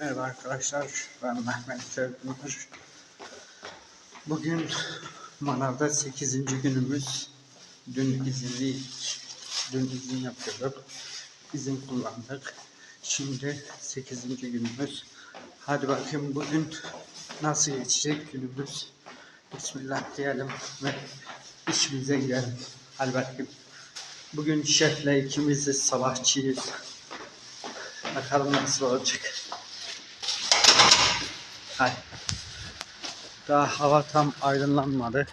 Merhaba arkadaşlar, ben Mehmet Sökmür. Bugün manavda 8. günümüz. Dün izinliydik. Dün izin yapıyorduk. İzin kullandık. Şimdi 8. günümüz. Hadi bakayım bugün nasıl geçecek günümüz. Bismillah diyelim ve işimize girelim. Hadi bakayım. Bugün şefle ikimiz de sabahçıyız. Bakalım nasıl olacak. Hay. Daha hava tam aydınlanmadı.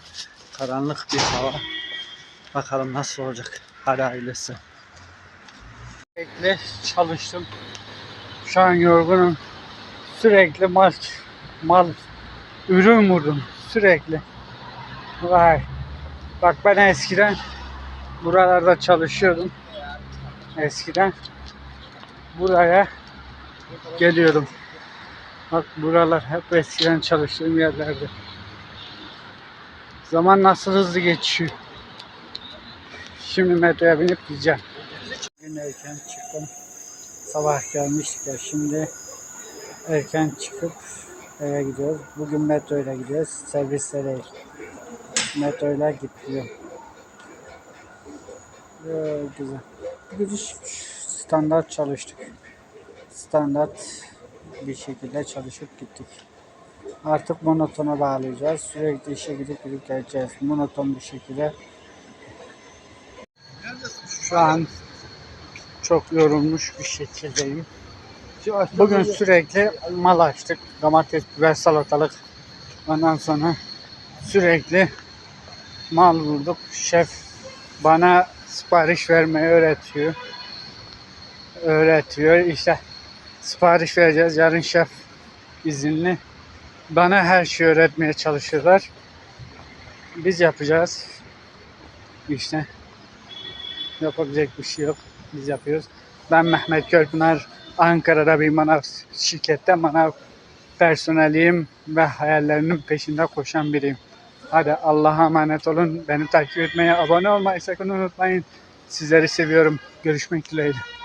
Karanlık bir hava. Bakalım nasıl olacak. Hadi ailesi. Sürekli çalıştım. Şu an yorgunum. Sürekli mal, mal ürün vurdum. Sürekli. Vay. Bak ben eskiden buralarda çalışıyordum. Eskiden buraya geliyordum. Bak buralar hep eskiden çalıştığım yerlerdi. Zaman nasıl hızlı geçiyor. Şimdi metroya binip gideceğim. Bugün erken çıktım. Sabah gelmiştik ya şimdi erken çıkıp eve gidiyoruz. Bugün metro ile gidiyoruz. Servislere metro ile gidiyorum. Ee, güzel. Bugün standart çalıştık. Standart bir şekilde çalışıp gittik. Artık monotona bağlayacağız. Sürekli işe gidip gidip geleceğiz. Monoton bir şekilde. Şu an çok yorulmuş bir şekildeyim. Bugün sürekli mal açtık. Domates, biber, salatalık. Ondan sonra sürekli mal vurduk. Şef bana sipariş vermeyi öğretiyor. Öğretiyor. İşte sipariş vereceğiz. Yarın şef izinli. Bana her şeyi öğretmeye çalışıyorlar. Biz yapacağız. İşte yapabilecek bir şey yok. Biz yapıyoruz. Ben Mehmet Gölpınar. Ankara'da bir manav şirkette manav personeliyim ve hayallerinin peşinde koşan biriyim. Hadi Allah'a emanet olun. Beni takip etmeyi, abone olmayı sakın unutmayın. Sizleri seviyorum. Görüşmek dileğiyle.